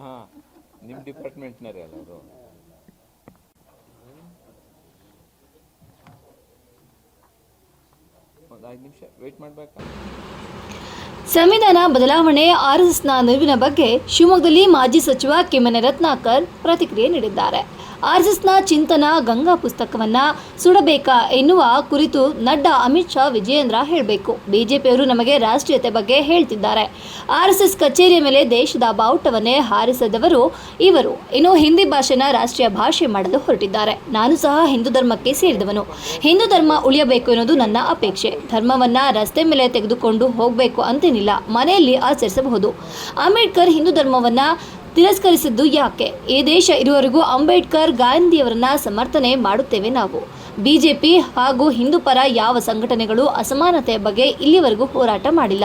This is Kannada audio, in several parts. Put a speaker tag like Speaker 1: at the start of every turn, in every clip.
Speaker 1: ಹಾಂ ನಿಮ್ಮ ಡಿಪಾರ್ಟ್ಮೆಂಟ್ನರೇ ಅಲ್ಲ ಅವರು. ಒಂದು ಐದು ನಿಮಿಷ ವೆಯ್ಟ್ ಮಾಡಬೇಕಾ?
Speaker 2: ಸಂವಿಧಾನ ಬದಲಾವಣೆ ಆರ್ಎಸ್ಎಸ್ನ ನಿಲುವಿನ ಬಗ್ಗೆ ಶಿವಮೊಗ್ಗದಲ್ಲಿ ಮಾಜಿ ಸಚಿವ ಕಿಮ್ಮನೆ ರತ್ನಾಕರ್ ಪ್ರತಿಕ್ರಿಯೆ ನೀಡಿದ್ದಾರೆ. ಆರ್ಎಸ್ಎಸ್ನ ಚಿಂತನ ಗಂಗಾ ಪುಸ್ತಕವನ್ನ ಸುಡಬೇಕಾ ಎನ್ನುವ ಕುರಿತು ನಡ್ಡಾ ಅಮಿತ್ ಶಾ, ವಿಜಯೇಂದ್ರ ಹೇಳಬೇಕು. ಬಿಜೆಪಿಯವರು ನಮಗೆ ರಾಷ್ಟ್ರೀಯತೆ ಬಗ್ಗೆ ಹೇಳ್ತಿದ್ದಾರೆ. ಆರ್ಎಸ್ಎಸ್ ಕಚೇರಿಯ ಮೇಲೆ ದೇಶದ ಬಾವುಟವನ್ನೇ ಹಾರಿಸಿದವರು ಇವರು. ಇನ್ನು ಹಿಂದಿ ಭಾಷೆನ ರಾಷ್ಟ್ರೀಯ ಭಾಷೆ ಮಾಡಲು ಹೊರಟಿದ್ದಾರೆ. ನಾನು ಸಹ ಹಿಂದೂ ಧರ್ಮಕ್ಕೆ ಸೇರಿದವನು. ಹಿಂದೂ ಧರ್ಮ ಉಳಿಯಬೇಕು ಎನ್ನುವುದು ನನ್ನ ಅಪೇಕ್ಷೆ. ಧರ್ಮವನ್ನ ರಸ್ತೆ ಮೇಲೆ ತೆಗೆದುಕೊಂಡು ಹೋಗಬೇಕು ಅಂತೇನಿಲ್ಲ. ಮನೆಯಲ್ಲಿ ಆಚರಿಸಬಹುದು. ಅಂಬೇಡ್ಕರ್ ಹಿಂದೂ ಧರ್ಮವನ್ನ ತಿರಸ್ಕರಿಸಿದ್ದು ಯಾಕೆ? ಈ ದೇಶ ಇರುವವರೆಗೂ ಅಂಬೇಡ್ಕರ್ ಗಾಂಧಿಯವರನ್ನ ಸಮರ್ಥನೆ ಮಾಡುತ್ತೇವೆ ನಾವು. ಬಿಜೆಪಿ ಹಾಗೂ ಹಿಂದೂ ಪರ ಯಾವ ಸಂಘಟನೆಗಳು ಅಸಮಾನತೆಯ ಬಗ್ಗೆ ಇಲ್ಲಿವರೆಗೂ ಹೋರಾಟ ಮಾಡಿಲ್ಲ.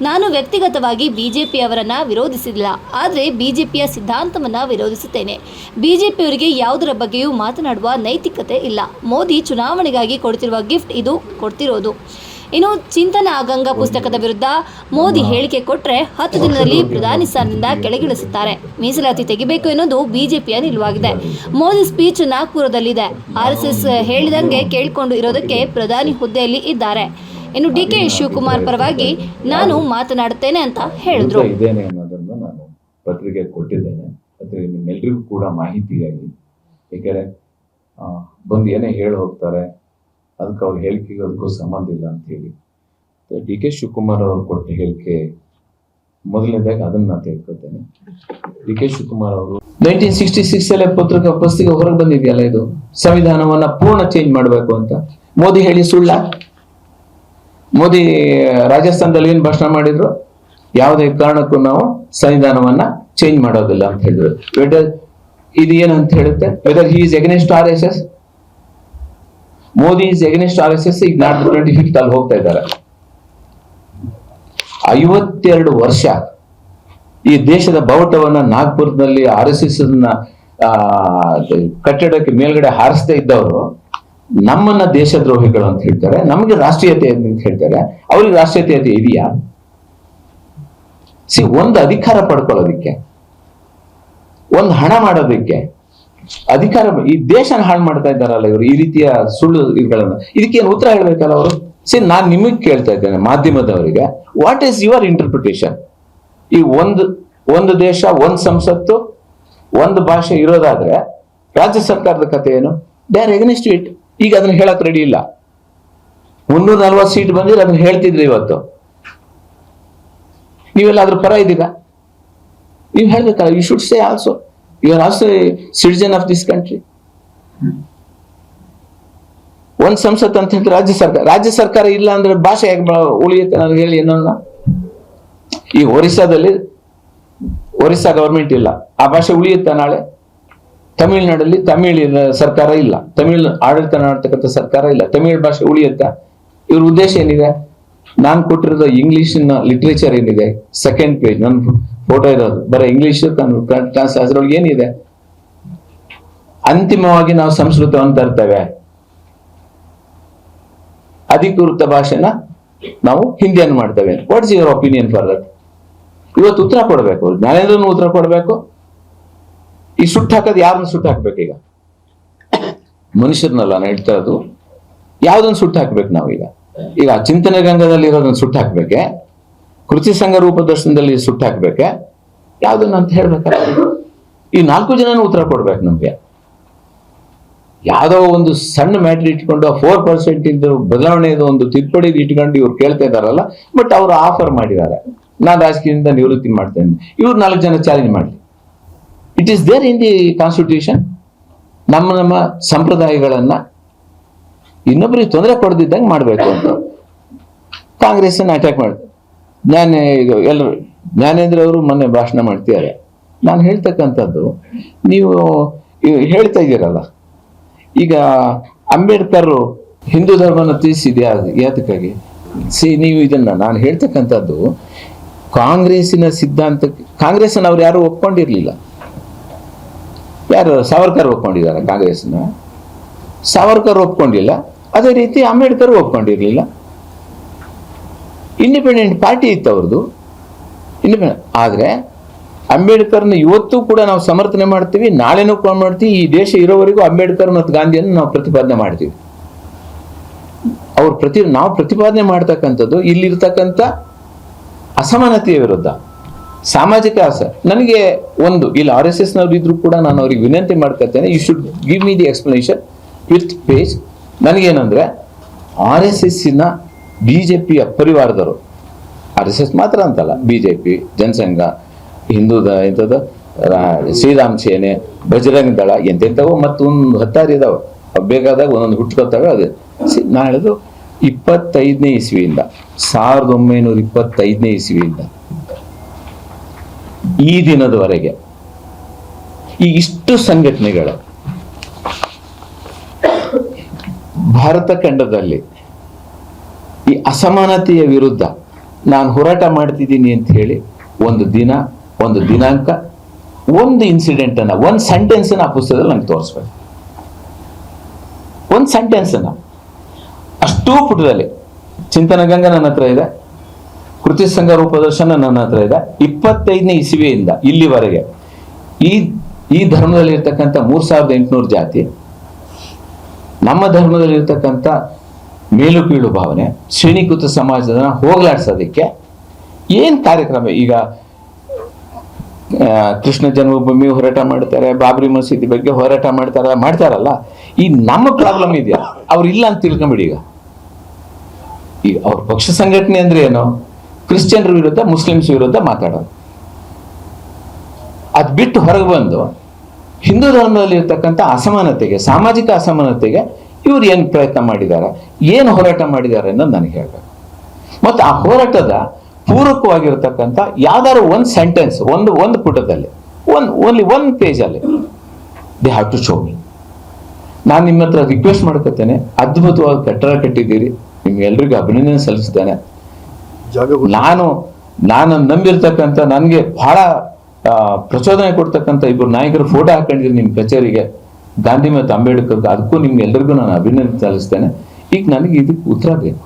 Speaker 2: ನಾನು ವ್ಯಕ್ತಿಗತವಾಗಿ ಬಿಜೆಪಿಯವರನ್ನ ವಿರೋಧಿಸಿಲ್ಲ. ಆದರೆ ಬಿಜೆಪಿಯ ಸಿದ್ಧಾಂತವನ್ನ ವಿರೋಧಿಸುತ್ತೇನೆ. ಬಿಜೆಪಿಯವರಿಗೆ ಯಾವುದರ ಬಗ್ಗೆಯೂ ಮಾತನಾಡುವ ನೈತಿಕತೆ ಇಲ್ಲ. ಮೋದಿ ಚುನಾವಣೆಗಾಗಿ ಕೊಡ್ತಿರುವ ಗಿಫ್ಟ್ ಇದು ಕೊಡ್ತಿರೋದು. ಇನ್ನು ಚಿಂತನ ಗಂಗಾ ಪುಸ್ತಕದ ವಿರುದ್ಧ ಮೋದಿ ಹೇಳಿಕೆ ಕೊಟ್ಟರೆ ಹತ್ತು ದಿನದಲ್ಲಿ ಪ್ರಧಾನಿ ಸ್ಥಾನದಿಂದ ಕೆಳಗಿಳಿಸುತ್ತಾರೆ. ಮೀಸಲಾತಿ ತೆಗಿಬೇಕು ಎನ್ನುವುದು ಬಿಜೆಪಿಯ ನಿಲುವಾಗಿದೆ. ಮೋದಿ ಸ್ಪೀಚ್ ನಾಗ್ಪುರದಲ್ಲಿದೆ. ಆರ್ಎಸ್ಎಸ್ ಹೇಳಿದಂಗೆ ಕೇಳಿಕೊಂಡು ಇರೋದಕ್ಕೆ ಪ್ರಧಾನಿ ಹುದ್ದೆಯಲ್ಲಿ ಇದ್ದಾರೆ. ಇನ್ನು ಡಿ ಕೆ ಶಿವಕುಮಾರ್ ಪರವಾಗಿ ನಾನು ಮಾತನಾಡುತ್ತೇನೆ ಅಂತ ಹೇಳಿದ್ರು.
Speaker 3: ಪತ್ರಿಕೆ ಕೊಟ್ಟಿದ್ದೇನೆ. ಪತ್ರಿಕೆ ನಿಮ್ಮೆಲ್ರಿಗೂ ಕೂಡ ಮಾಹಿತಿಯಾಗಿ. ಏಕೆಂದರೆ ಬಂದು ಏನೇ ಹೇಳಿ ಹೋಗ್ತಾರೆ ಅದಕ್ಕೆ ಅವ್ರ ಹೇಳಿಕೆಗೆ ಅದಕ್ಕೂ ಸಂಬಂಧ ಇಲ್ಲ ಅಂತ ಹೇಳಿ. ಡಿ ಕೆ ಶಿವಕುಮಾರ್ ಅವರು ಕೊಟ್ಟ ಹೇಳಿಕೆ ಮೊದಲನೇದಾಗಿ ಅದನ್ನ ನಾನು ತೆಗೆದುಕೊಳ್ತೇನೆ. ಡಿ ಕೆ ಶಿವಕುಮಾರ್ ಅವರು ನೈನ್ಟೀನ್ ಸಿಕ್ಸ್ಟಿ ಸಿಕ್ಸ್ ಅಲ್ಲೇ ಪತ್ರಿಕಾ ಪುಸ್ತಕ ಹೊರಗೆ ಬಂದಿದೆಯಲ್ಲ ಇದು? ಸಂವಿಧಾನವನ್ನ ಪೂರ್ಣ ಚೇಂಜ್ ಮಾಡಬೇಕು ಅಂತ. ಮೋದಿ ಹೇಳಿ ಸುಳ್ಳ? ಮೋದಿ ರಾಜಸ್ಥಾನದಲ್ಲಿ ಏನ್ ಭಾಷಣ ಮಾಡಿದ್ರು? ಯಾವುದೇ ಕಾರಣಕ್ಕೂ ನಾವು ಸಂವಿಧಾನವನ್ನ ಚೇಂಜ್ ಮಾಡೋದಿಲ್ಲ ಅಂತ ಹೇಳಿದ್ರು. ವೆದರ್ ಇದು ಏನಂತ ಹೇಳುತ್ತೆ? Whether is against R S S Modi is against R S S ಈಗ ನಾಡ್ದು ಟ್ವೆಂಟಿ ಫಿಫ್ತ್ ಅಲ್ಲಿ ಹೋಗ್ತಾ ಇದ್ದಾರೆ. ಐವತ್ತೆರಡು ವರ್ಷ ಈ ದೇಶದ ಬಾವುಟವನ್ನ ನಾಗ್ಪುರದಲ್ಲಿ ಆರ್ ಎಸ್ ಎಸ್ ಕಟ್ಟಡಕ್ಕೆ ಮೇಲ್ಗಡೆ ಹಾರಿಸ್ತಾ ಇದ್ದವರು ನಮ್ಮನ್ನ ದೇಶದ್ರೋಹಿಗಳು ಅಂತ ಹೇಳ್ತಾರೆ, ನಮಗೆ ರಾಷ್ಟ್ರೀಯತೆ ಅಂತ ಹೇಳ್ತಾರೆ. ಅವ್ರಿಗೆ ರಾಷ್ಟ್ರೀಯತೆ ಇದೆಯಾ? ಸಿ, ಒಂದು ಅಧಿಕಾರ ಪಡ್ಕೊಳ್ಳೋದಿಕ್ಕೆ, ಒಂದು ಹಣ ಮಾಡೋದಕ್ಕೆ ಅಧಿಕಾರ ಈ ದೇಶನ ಹಾಳು ಮಾಡ್ತಾ ಇದ್ದಾರಲ್ಲ ಇವರು, ಈ ರೀತಿಯ ಸುಳ್ಳು ಇವುಗಳನ್ನ. ಏನು ಉತ್ತರ ಹೇಳ್ಬೇಕಲ್ಲ ಅವರು? ಸಿ ನಾನ್ ನಿಮಗೆ ಕೇಳ್ತಾ ಇದ್ದೇನೆ ಮಾಧ್ಯಮದವರಿಗೆ. ವಾಟ್ ಈಸ್ ಯುವರ್ ಇಂಟರ್ಪ್ರಿಟೇಷನ್ ಈ ಒಂದು ಒಂದು ದೇಶ, ಒಂದು ಸಂಸತ್ತು, ಒಂದು ಭಾಷೆ ಇರೋದಾದ್ರೆ ರಾಜ್ಯ ಸರ್ಕಾರದ ಕಥೆ ಏನು? ದೇ ಆರ್ ಎಗನಿಸ್ಟ್ ಇಟ್ ಈಗ ಅದನ್ನ ಹೇಳಕ್ ರೆಡಿ ಇಲ್ಲ. ಮುನ್ನೂರ ನಲ್ವತ್ತು ಸೀಟ್ ಬಂದಿದ್ರೆ ಅದನ್ನ ಹೇಳ್ತಿದ್ರಿ ಇವತ್ತು. ನೀವೆಲ್ಲ ಅದ್ರ ಪರ ಇದ್ದೀರಾ ನೀವು ಹೇಳ್ಬೇಕಲ್ಲ you should say also you also a citizen of this country ಒಂದ್ ಸಂಸತ್ ಅಂತ ಹೇಳಿದ್ರೆ ರಾಜ್ಯ ಸರ್ಕಾರ. ರಾಜ್ಯ ಸರ್ಕಾರ ಇಲ್ಲ ಅಂದ್ರೆ ಭಾಷೆ ಹೇಗೆ ಉಳಿಯುತ್ತೆ ನನಗೆ ಹೇಳಿ ಏನನ್ನ ಈ ಒರಿಸ್ಸಾದಲ್ಲಿ ಒರಿಸ್ಸಾ ಗವರ್ಮೆಂಟ್ ಇಲ್ಲ. ಆ ಭಾಷೆ ಉಳಿಯುತ್ತಾ ನಾಳೆ? ತಮಿಳ್ನಾಡಲ್ಲಿ ತಮಿಳ್ ಇರ- ಸರ್ಕಾರ ಇಲ್ಲ. ತಮಿಳ್ ಆಡಳಿತ ಮಾಡ್ತಕ್ಕಂಥ ಸರ್ಕಾರ ಇಲ್ಲ. ತಮಿಳ್ ಭಾಷೆ ಉಳಿಯುತ್ತಾ? ಇವ್ರ ಉದ್ದೇಶ ಏನಿದೆ? ನಾನು ಕೊಟ್ಟಿರೋದು ಇಂಗ್ಲಿಷಿನ ಲಿಟ್ರೇಚರ್ ಏನಿದೆ? ಸೆಕೆಂಡ್ ಪೇಜ್ ನನ್ನ ಫೋಟೋ ಇರೋದು ಬರೀ ಇಂಗ್ಲಿಷ್ ಟ್ರಾನ್ಸ್ ಅದ್ರೊಳಗೆ ಏನಿದೆ? ಅಂತಿಮವಾಗಿ ನಾವು ಸಂಸ್ಕೃತವನ್ನು ತರ್ತೇವೆ. ಅಧಿಕೃತ ಭಾಷೆನ ನಾವು ಹಿಂದಿಯನ್ನು ಮಾಡ್ತೇವೆ. What's your opinion for that ಇವತ್ತು ಉತ್ತರ ಕೊಡಬೇಕು. ಜ್ಞಾನೇಂದ್ರನು ಉತ್ತರ ಕೊಡಬೇಕು. ಈ ಸುಟ್ಟು ಹಾಕೋದು ಯಾರನ್ನ ಸುಟ್ಟು ಹಾಕ್ಬೇಕು ಈಗ? ಮನುಷ್ಯರನ್ನಲ್ಲ, ನಾನು ಅದು ಯಾವ್ದನ್ನ ಸುಟ್ಟು ಹಾಕ್ಬೇಕು ನಾವೀಗ? ಈಗ ಚಿಂತನೆ ಗಂಗದಲ್ಲಿ ಇರೋದನ್ನ ಸುಟ್ಟು ಹಾಕ್ಬೇಕೆ? ಕೃತಿ ಸಂಘ ರೂಪದರ್ಶನದಲ್ಲಿ ಸುಟ್ಟು ಹಾಕ್ಬೇಕೆ? ಯಾವ್ದನ್ನ ಅಂತ ಹೇಳ್ಬೇಕಲ್ಲ ಈ ನಾಲ್ಕು ಜನನೂ ಉತ್ತರ ಕೊಡ್ಬೇಕು ನಮ್ಗೆ. ಯಾವ್ದೋ ಒಂದು ಸಣ್ಣ ಮ್ಯಾಟ್ರ್ ಇಟ್ಕೊಂಡು ಫೋರ್ ಪರ್ಸೆಂಟ್ ಇಂದ ಬದಲಾವಣೆದು ಒಂದು ತಿದ್ದುಪಡಿ ಇಟ್ಕೊಂಡು ಇವ್ರು ಕೇಳ್ತಾ ಇದಾರಲ್ಲ ಬಟ್ ಅವರು ಆಫರ್ ಮಾಡಿದ್ದಾರೆ. ನಾನು ರಾಜಕೀಯದಿಂದ ನಿವೃತ್ತಿ ಮಾಡ್ತೇನೆ. ಇವ್ರು ನಾಲ್ಕು ಜನ ಚಾಲೆಂಜ್ ಮಾಡಲಿ. It is there in the constitution ನಮ್ಮ ನಮ್ಮ ಸಂಪ್ರದಾಯಗಳನ್ನ ಇನ್ನೊಬ್ಬರಿಗೆ ತೊಂದರೆ ಕೊಡದಿದ್ದಂಗೆ ಮಾಡಬೇಕು ಅಂತ. ಕಾಂಗ್ರೆಸ್ ಅಟ್ಯಾಕ್ ಮಾಡ್ತಾರೆ. ಜ್ಞಾನ ಇದು ಎಲ್ಲರೂ ಜ್ಞಾನೇಂದ್ರ ಅವರು ಮೊನ್ನೆ ಭಾಷಣ ಮಾಡ್ತಿದ್ದಾರೆ. ನಾನು ಹೇಳ್ತಕ್ಕಂಥದ್ದು, ನೀವು ಹೇಳ್ತಾ ಇದ್ದೀರಲ್ಲ. ಈಗ ಅಂಬೇಡ್ಕರ್ ಹಿಂದೂ ಧರ್ಮನ ತಿಳಿಸಿದ್ಯಾ ಯಾತಕ್ಕಾಗಿ? ಸಿ, ನೀವು ಇದನ್ನ, ನಾನು ಹೇಳ್ತಕ್ಕಂಥದ್ದು, ಕಾಂಗ್ರೆಸ್ಸಿನ ಸಿದ್ಧಾಂತ ಕಾಂಗ್ರೆಸ್ನ ಅವ್ರು ಯಾರು ಒಪ್ಕೊಂಡಿರಲಿಲ್ಲ. ಯಾರು, ಸಾವರ್ಕರ್ ಒಪ್ಕೊಂಡಿದ್ದಾರೆ ಕಾಂಗ್ರೆಸ್ನ ಸಾವರ್ಕರ್ ಒಪ್ಕೊಂಡಿಲ್ಲ. ಅದೇ ರೀತಿ ಅಂಬೇಡ್ಕರ್ ಒಪ್ಕೊಂಡಿರ್ಲಿಲ್ಲ. ಇಂಡಿಪೆಂಡೆಂಟ್ ಪಾರ್ಟಿ ಇತ್ತು ಅವ್ರದ್ದು ಇಂಡಿಪೆಂಡೆಂಟ್ ಆದರೆ ಅಂಬೇಡ್ಕರ್ನ ಇವತ್ತು ಕೂಡ ನಾವು ಸಮರ್ಥನೆ ಮಾಡ್ತೀವಿ, ನಾಳೆನೂ ಕೂಡ ಮಾಡ್ತೀವಿ, ಈ ದೇಶ ಇರೋವರೆಗೂ ಅಂಬೇಡ್ಕರ್ ಮತ್ತು ಗಾಂಧಿಯನ್ನು ನಾವು ಪ್ರತಿಪಾದನೆ ಮಾಡ್ತೀವಿ. ಅವ್ರು ಪ್ರತಿ, ನಾವು ಪ್ರತಿಪಾದನೆ ಮಾಡ್ತಕ್ಕಂಥದ್ದು ಇಲ್ಲಿರ್ತಕ್ಕಂಥ ಅಸಮಾನತೆಯ ವಿರುದ್ಧ. ಸಾಮಾಜಿಕ ಅಸ ನನಗೆ ಒಂದು, ಇಲ್ಲಿ ಆರ್ ಎಸ್ ಎಸ್ನವ್ರು ಇದ್ರು ಕೂಡ ನಾನು ಅವ್ರಿಗೆ ವಿನಂತಿ ಮಾಡ್ಕೊಳ್ತೇನೆ you should give me the explanation with page ನನಗೇನಂದ್ರೆ, R S ಎಸ್ಸಿನ ಬಿ ಜೆ ಪಿಯ ಪರಿವಾರದವರು ಆರ್ ಎಸ್ ಎಸ್ ಮಾತ್ರ ಅಂತಲ್ಲ ಬಿ ಜೆ ಪಿ ಜನಸಂಘ, ಹಿಂದೂದ ಎಂಥದ್ದು ರಾ- ಶ್ರೀರಾಮ್ ಸೇನೆ, ಬಜರಂಗ್ ದಳ ಎಂತೆಂಥವು ಮತ್ತೊಂದು ಹತ್ತಾರು ಇದಾವೆ. ಬೇಕಾದಾಗ ಒಂದೊಂದು ಹುಟ್ಕೋತಾವೆ ಅದು. ನಾನು ಹೇಳಿದ್ರು ಇಪ್ಪತ್ತೈದನೇ ಇಸ್ವಿಯಿಂದ ಸಾವಿರದ ಒಂಬೈನೂರ ಇಪ್ಪತ್ತೈದನೇ ಇಸ್ವಿಯಿಂದ. ಈ ದಿನದವರೆಗೆ ಈ ಇಷ್ಟು ಸಂಘಟನೆಗಳು, ಭಾರತ ಖಂಡದಲ್ಲಿ ಈ ಅಸಮಾನತೆಯ ವಿರುದ್ಧ ನಾನು ಹೋರಾಟ ಮಾಡ್ತಿದ್ದೀನಿ ಅಂತ ಹೇಳಿ ಒಂದು ದಿನ, ಒಂದು ದಿನಾಂಕ, ಒಂದು ಇನ್ಸಿಡೆಂಟ್ ಅನ್ನ, ಒಂದು ಸೆಂಟೆನ್ಸ್ ಆ ಪುಸ್ತಕದಲ್ಲಿ ನಂಗೆ ತೋರಿಸ್ಬೇಕು. ಒಂದು ಸೆಂಟೆನ್ಸ್ ಅನ್ನ. ಅಷ್ಟೂ ಪುಟದಲ್ಲಿ ಚಿಂತನ ಗಂಗ ನನ್ನ ಹತ್ರ ಇದೆ, ಕೃತಿ ಸಂಘ ರೂಪದರ್ಶನ ನನ್ನ ಹತ್ರ ಇದೆ. ಇಪ್ಪತ್ತೈದನೇ ಇಸುವೆಯಿಂದ ಇಲ್ಲಿವರೆಗೆ ಈ ಈ ಧರ್ಮದಲ್ಲಿ ಇರ್ತಕ್ಕಂಥ ಮೂರ್ ಸಾವಿರದ ಎಂಟುನೂರು ಜಾತಿ, ನಮ್ಮ ಧರ್ಮದಲ್ಲಿ ಇರ್ತಕ್ಕಂಥ ಮೇಲು ಕೀಳು ಭಾವನೆ ಶ್ರೇಣೀಕೃತ ಸಮಾಜದ ಹೋಗಲಾಡಿಸೋದಕ್ಕೆ ಏನ್ ಕಾರ್ಯಕ್ರಮ? ಈಗ ಕೃಷ್ಣ ಜನ್ಮಭೂಮಿ ಹೋರಾಟ ಮಾಡ್ತಾರೆ, ಬಾಬ್ರಿ ಮಸೀದಿ ಬಗ್ಗೆ ಹೋರಾಟ ಮಾಡ್ತಾರ, ಮಾಡ್ತಾರಲ್ಲ, ಈ ನಮ್ಮ ಪ್ರಾಬ್ಲಮ್ ಇದೆಯಾ? ಅವ್ರು ಇಲ್ಲ ಅಂತ ತಿಳ್ಕೊಂಬಿಡಿ ಈಗ. ಈಗ ಅವ್ರ ಪಕ್ಷ ಸಂಘಟನೆ ಅಂದ್ರೆ ಏನು? ಕ್ರಿಶ್ಚಿಯನ್ರ ವಿರುದ್ಧ, ಮುಸ್ಲಿಮ್ಸ್ ವಿರುದ್ಧ ಮಾತಾಡೋದು. ಅದ್ ಬಿಟ್ಟು ಹೊರಗೆ ಬಂದು ಹಿಂದೂ ಧರ್ಮದಲ್ಲಿ ಇರ್ತಕ್ಕಂಥ ಅಸಮಾನತೆಗೆ, ಸಾಮಾಜಿಕ ಅಸಮಾನತೆಗೆ ಇವ್ರು ಏನು ಪ್ರಯತ್ನ ಮಾಡಿದ್ದಾರೆ? ಏನು ಹೋರಾಟ ಮಾಡಿದ್ದಾರೆ ಅನ್ನೋದು ನನಗೆ ಹೇಳಬೇಕು. ಮತ್ತು ಆ ಹೋರಾಟದ ಪೂರಕವಾಗಿರ್ತಕ್ಕಂಥ ಯಾವ್ದಾದ್ರು ಒಂದು ಸೆಂಟೆನ್ಸ್ ಒಂದು ಒಂದು ಪುಟದಲ್ಲಿ ಒಂದು ಓನ್ಲಿ ಒಂದು ಪೇಜಲ್ಲಿ they have to show me ನಾನು ನಿಮ್ಮ ಹತ್ರ ರಿಕ್ವೆಸ್ಟ್ ಮಾಡ್ಕೊತೇನೆ ಅದ್ಭುತವಾಗಿ ಕಟ್ಟಡ ಕಟ್ಟಿದ್ದೀರಿ ನಿಮ್ಗೆಲ್ರಿಗೂ ಅಭಿನಂದನೆ ಸಲ್ಲಿಸ್ತೇನೆ
Speaker 4: ಜಾಗ
Speaker 3: ನಾನು ನಾನು ನಂಬಿರ್ತಕ್ಕಂಥ ನನಗೆ ಬಹಳ ಪ್ರಚೋದನೆ ಕೊಡ್ತಕ್ಕಂಥ ಇಬ್ಬರು ನಾಯಕರು ಫೋಟೋ ಹಾಕೊಂಡಿದ್ರು ನಿಮ್ಮ ಕಚೇರಿಗೆ. ಗಾಂಧಿ ಮತ್ತು ಅಂಬೇಡ್ಕರ್ ಅದಕ್ಕೂ ನಿಮ್ಗೆ ಎಲ್ರಿಗೂ ನಾನು ಅಭಿನಂದನೆ ಸಲ್ಲಿಸ್ತೇನೆ. ಈಗ ನನಗೆ ಇದಕ್ಕೆ ಉತ್ತರ ಬೇಕು.